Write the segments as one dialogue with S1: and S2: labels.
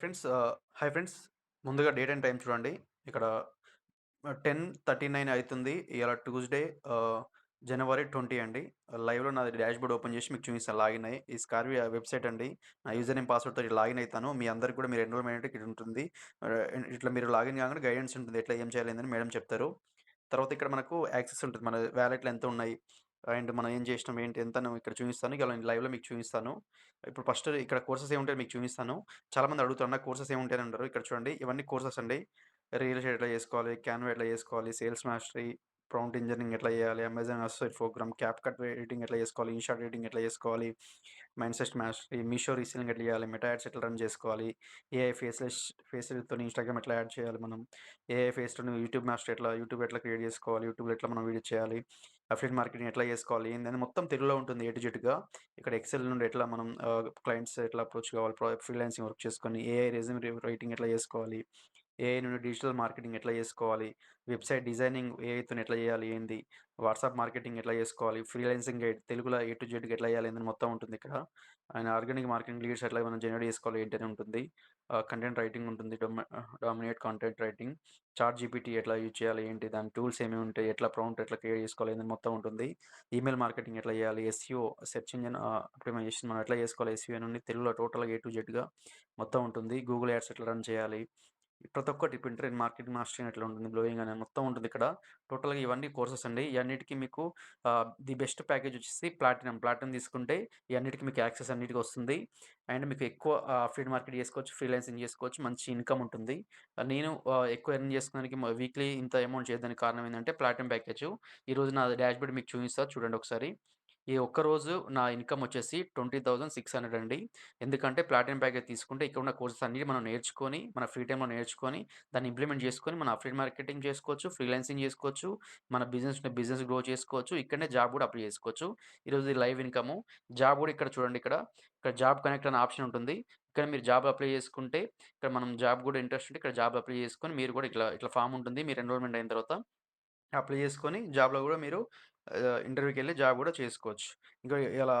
S1: Friends hi friends. ముందుగా date and time చూడండి. ఇక్కడ టెన్ థర్టీ నైన్ అవుతుంది ఇవాళ ట్యూస్‌డే జనవరి 20 అండి. లైవ్‌లో నాది డాష్‌బోర్డ్ ఓపెన్ చేసి మీకు చూపిస్తాను లాగిన్ అయ్యి. ఈ స్కార్వి వెబ్‌సైట్ అండి. నా యూజర్ నేమ్ పాస్వర్డ్‌తో లాగిన్ అయితాను. మీ అందరికి కూడా మీరు ఎన్రోల్‌మెంట్ ఇక్కడ ఉంటుంది. ఇట్లా మీరు లాగిన్ కాగానే గైడెన్స్ ఉంటుంది. ఎట్లా ఏం చేయాలి మేడం చెప్తారు. తర్వాత ఇక్కడ మనకు యాక్సెస్ ఉంటుంది. మన వ్యాలెట్లు ఎంత ఉన్నాయి? అండ్ మనం ఏం చేసినాం ఏంటి ఎంతనో ఇక్కడ చూపిస్తాను. ఇక లైవ్‌లో మీకు చూపిస్తాను. ఇప్పుడు ఫస్ట్ ఇక్కడ కోర్సెస్ ఏముంటాయి మీకు చూపిస్తాను. చాలామంది అడుగుతారు అన్న కోర్సెస్ ఏముంటాయని అంటారు. ఇక్కడ చూడండి ఇవన్నీ కోర్సెస్ అండి. రియల్ ఎస్టేట్ ఎట్లా చేసుకోవాలి? క్యాన్వా ఎట్లా చేసుకోవాలి? సేల్స్ మాస్టరీ, ప్రాంప్ట్ ఇంజనీరింగ్ ఎట్లా చేయాలి? Amazon website program, CapCut editing ఎట్లా చేసుకోవాలి? ఇన్‌షాట్ ఎడిటింగ్ ఎట్లా చేసుకోవాలి? Mindset mastery, Meesho reselling ఎట్లా చేయాలి? మెటా యాడ్స్ ఎట్లా రన్ చేసుకోవాలి? ఏఐ ఫేస్లెస్ ఫేసెస్‌తోని ఇన్‌స్టాగ్రామ్ ఎట్లా యాడ్ చేయాలి మనం? ఏఐ ఫేస్లో యూట్యూబ్ మాస్టర్ ఎట్లా యూట్యూబ్ ఎట్లా క్రియేట్ చేసుకోవాలి? యూట్యూబ్‌లో ఎట్లా మనం వీడియో చేయాలి? అఫిలియట్ మార్కెటింగ్ ఎట్లా చేసుకోవాలి? ఏంటంటే మొత్తం తెలుగులో ఉంటుంది ఎటు టు ఇక్కడ ఎక్సెల్ నుండి ఎట్లా మనం క్లయింట్స్ ఎట్లా అప్రోచ్ కావాలి? ఫ్రీలాన్సింగ్ వర్క్ చేసుకొని ఏఐ రెజ్యూమ్ రైటింగ్ ఎట్లా చేసుకోవాలి? ఏఐ నుండి డిజిటల్ మార్కెటింగ్ ఎట్లా చేసుకోవాలి? వెబ్‌సైట్ డిజైనింగ్ ఏఐతోని ఎట్లా చేయాలి? ఏంది? వాట్సాప్ మార్కెటింగ్ ఎట్లా చేసుకోవాలి? ఫ్రీలాన్సింగ్ గైడ్ తెలుగులో ఏ టు జెడ్కి ఎట్లా చేయాలి? ఏందని మొత్తం ఉంటుంది ఇక్కడ. అండ్ ఆర్గానిక్ మార్కెటింగ్ లీడ్స్ ఎట్లా మనం జనరేట్ చేసుకోవాలి? ఏంటి అని ఉంటుంది. కంటెంట్ రైటింగ్ ఉంటుంది. డొమ dominate content writing, chat GPT ఎట్లా యూజ్ చేయాలి? ఏంటి? దాని టూల్స్ ఏమి ఉంటాయి? ఎట్లా ప్రౌంట్ ఎట్లా క్రియేట్ చేసుకోవాలి? ఏందని మొత్తం ఉంటుంది. ఈమెయిల్ మార్కెటింగ్ ఎట్లా చేయాలి? ఎస్యూ సెర్చ్ ఇంజిన్ ఆహ్, ఆప్టిమైజేషన్ మనం ఎట్లా చేసుకోవాలి? ఎస్‌ఈఓ నుండి తెలుగులో టోటల్‌గా ఏ టు జెడ్‌గా మొత్తం ఉంటుంది. గూగుల్ యాడ్స్ ఎట్లా రన్ చేయాలి? ప్రతి ఒక్కటి ప్రింటర్ మార్కెటింగ్ మాస్టరింగ్ ఎట్లా ఉంటుంది? బ్లోయింగ్ అని మొత్తం ఉంటుంది ఇక్కడ. టోటల్‌గా ఇవన్నీ కోర్సెస్ అండి. ఇయన్నిటికి మీకు ది బెస్ట్ ప్యాకేజ్ వచ్చేసి ప్లాటినం. ప్లాటినం తీసుకుంటే ఇవన్నిటికి మీకు యాక్సెస్ అన్నిటికి వస్తుంది. అండ్ మీకు ఎక్కువ ఫ్రీడ్ మార్కెట్ చేసుకోవచ్చు. ఫ్రీలాన్సింగ్ చేసుకోవచ్చు. మంచి ఇన్‌కమ్ ఉంటుంది. నేను ఎక్కువ ఎర్న్ చేసుకోవడానికి వీక్లీ ఇంత అమౌంట్ చేయడానికి కారణం ఏంటంటే ప్లాటినం ప్యాకేజ్ ఈరోజు నా డాష్‌బోర్డ్ మీకు చూపిస్తా చూడండి ఒకసారి. ఈ ఒక్కరోజు నా ఇన్‌కమ్ వచ్చేసి 20,600 అండి. ఎందుకంటే ప్లాటినం ప్యాకేజ్ తీసుకుంటే ఇక్కడ ఉన్న కోర్సెస్ అన్ని మనం నేర్చుకొని, మన ఫ్రీ టైంలో నేర్చుకొని, దాన్ని ఇంప్లిమెంట్ చేసుకొని మన అఫిలియేట్ మార్కెటింగ్ చేసుకోవచ్చు. ఫ్రీలాన్సింగ్ చేసుకోవచ్చు. మన బిజినెస్ బిజినెస్ గ్రో చేసుకోవచ్చు. ఇక్కడనే జాబ్ కూడా అప్లై చేసుకోవచ్చు. ఈరోజు లైవ్ ఇన్కమ్ జాబ్ కూడా ఇక్కడ చూడండి ఇక్కడ. ఇక్కడ జాబ్ కనెక్ట్ అనే ఆప్షన్ ఉంటుంది. ఇక్కడ మీరు జాబ్ అప్లై చేసుకుంటే ఇక్కడ మనం జాబ్ కూడా ఇంట్రెస్ట్ ఉంటే ఇక్కడ జాబ్ అప్లై చేసుకొని మీరు కూడా ఇట్లా ఇట్లా ఫామ్ ఉంటుంది. మీరు ఎన్రోల్‌మెంట్ అయిన తర్వాత అప్లై చేసుకొని జాబ్‌లో కూడా మీరు ఇంటర్వ్యూకి వెళ్ళి జాబ్ కూడా చేసుకోవచ్చు. ఇంకా ఇలా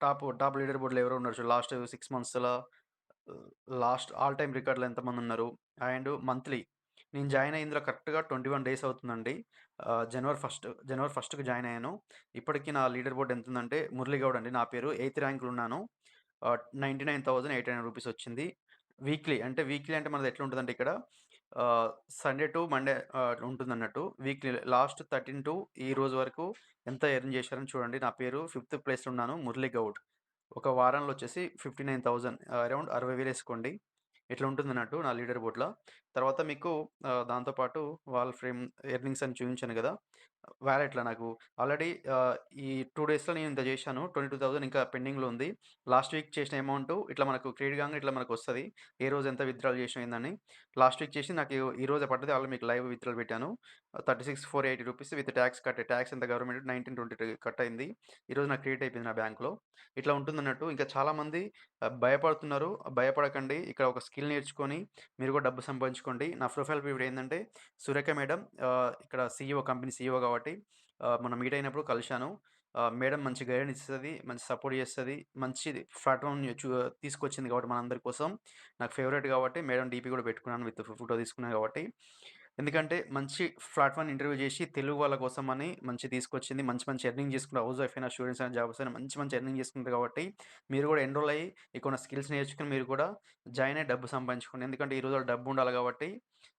S1: టాప్ టాప్ లీడర్ బోర్డ్‌లో ఎవరో ఉన్నారు చూడు లాస్ట్ 6 మంత్స్‌లా లాస్ట్ ఆల్ టైమ్ రికార్డ్‌లో ఎంతమందున్నారు? అండ్ మంత్లీ నేను జాయిన్ అయ్యి ఇందులో కరెక్ట్‌గా 21 డేస్ అవుతుందండి. ఆహ్, జనవరి ఫస్ట్ జనవరి ఫస్ట్‌కి జాయిన్ అయ్యాను. ఇప్పటికి నా లీడర్ బోర్డ్ ఎంతుందంటే ఉందంటే గౌడ్ అండి నా పేరు. ఎయిత్ ర్యాంక్‌లో ఉన్నాను. ఆహ్, 99,800 రూపీస్ వచ్చింది. వీక్లీ అంటే వీక్లీ అంటే మనది ఎట్లా ఇక్కడ సండే టు మండే ఉంటుంది అన్నట్టు వీక్లీ లాస్ట్ 13 టు ఈ రోజు వరకు ఎంత ఎర్న్ చేశారని చూడండి. నా పేరు ఫిఫ్త్ ప్లేస్‌లో ఉన్నాను. మురళి గౌడ్. ఒక వారంలో వచ్చేసి 59,000 అరౌండ్ అరవై వేలు వేసుకోండి ఇట్లా ఉంటుందన్నట్టు నా లీడర్ బోర్డ్‌లో. తర్వాత మీకు దాంతోపాటు దాంతో పాటు వాల్ ఫ్రేమ్ ఎర్నింగ్స్ అని చూపించాను కదా! వ్యాలెట్లో నాకు ఆల్రెడీ ఈ టూ డేస్‌లో నేను ఇంత చేశాను. 22,000 ఇంకా పెండింగ్‌లో ఉంది. లాస్ట్ వీక్ చేసిన అమౌంట్ ఇట్లా మనకు క్రెడిట్ కాగా ఇట్లా మనకు వస్తుంది ఏ రోజు ఎంత విత్‌డ్రాల్ చేసిన ఏందని. లాస్ట్ వీక్ చేసి నాకు ఈ రోజే పడ్డది. ఆల్రెడీ మీకు లైవ్ విత్‌డ్రాల్ పెట్టాను. 36,480 రూపీస్ విత్ ట్యాక్స్ కట్టే ట్యాక్స్ ఎంత గవర్నమెంట్ 1922 కట్ అయింది. ఈరోజు నాకు క్రెడిట్ అయిపోయింది నా బ్యాంక్‌లో. ఇట్లా ఉంటుందన్నట్టు. ఇంకా చాలామంది భయపడుతున్నారు. భయపడకండి. ఇక్కడ ఒక స్కిల్ నేర్చుకొని మీరు కూడా డబ్బు సంపాదించుకోండి. నా ప్రొఫైల్ పిక్ ఏంటంటే సురేఖ మేడం ఇక్కడ సీఈఓ కంపెనీ సీఈఓ కాబట్టి మనం మొన్న మీట్ అయినప్పుడు కలిశాను. మేడం మంచి గైడెన్స్ ఇస్తుంది మంచి సపోర్ట్ చేస్తుంది మంచిది ప్లాట్ఫామ్ తీసుకొచ్చింది కాబట్టి మనందరి కోసం. నాకు ఫేవరెట్ కాబట్టి మేడం డీపీ కూడా పెట్టుకున్నాను. విత్ ఫోటో తీసుకున్నాను కాబట్టి. ఎందుకంటే మంచి ప్లాట్ఫామ్ ఇంటర్వ్యూ చేసి తెలుగు వాళ్ళ కోసం అని మంచి తీసుకొచ్చింది. మంచి మంచి ఎర్నింగ్ చేసుకున్న హౌస్ వైఫ్ అయినా, స్టూడెంట్స్ అయినా, జాబ్స్ అయినా మంచి మంచి ఎర్నింగ్ చేసుకుంటారు కాబట్టి మీరు కూడా ఎన్రోల్ అయ్యి ఇక్కడ స్కిల్స్ నేర్చుకుని మీరు కూడా జాయిన్ అయ్యి డబ్బు సంపాదించుకోండి. ఎందుకంటే ఈ రోజుల్లో డబ్బు ఉండాలి కాబట్టి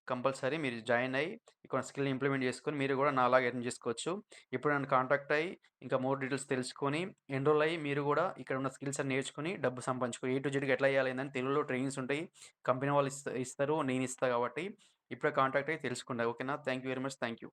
S1: కంపల్సరీ మీరు జాయిన్ అయ్యి ఇక్కడ స్కిల్‌ని ఇంప్లిమెంట్ చేసుకొని మీరు కూడా నాలాగా ఎర్న్ చేసుకోవచ్చు. ఇప్పుడు నన్ను కాంటాక్ట్ అయ్యి ఇంకా మోర్ డీటెయిల్స్ తెలుసుకొని ఎన్రోల్ అయ్యి మీరు కూడా ఇక్కడ ఉన్న స్కిల్స్ అని నేర్చుకుని డబ్బు సంపాదించుకో ఏ టు జెడ్కి ఎట్లా చేయాలి అని తెలుగులో ట్రైనింగ్స్ ఉంటాయి. కంపెనీ వాళ్ళు ఇస్త ఇస్తారు. నేను ఇస్తాను కాబట్టి ఇప్పుడే కాంటాక్ట్ అయ్యి తెలుసుకోండి. ఓకేనా? Thank you very much. Thank you.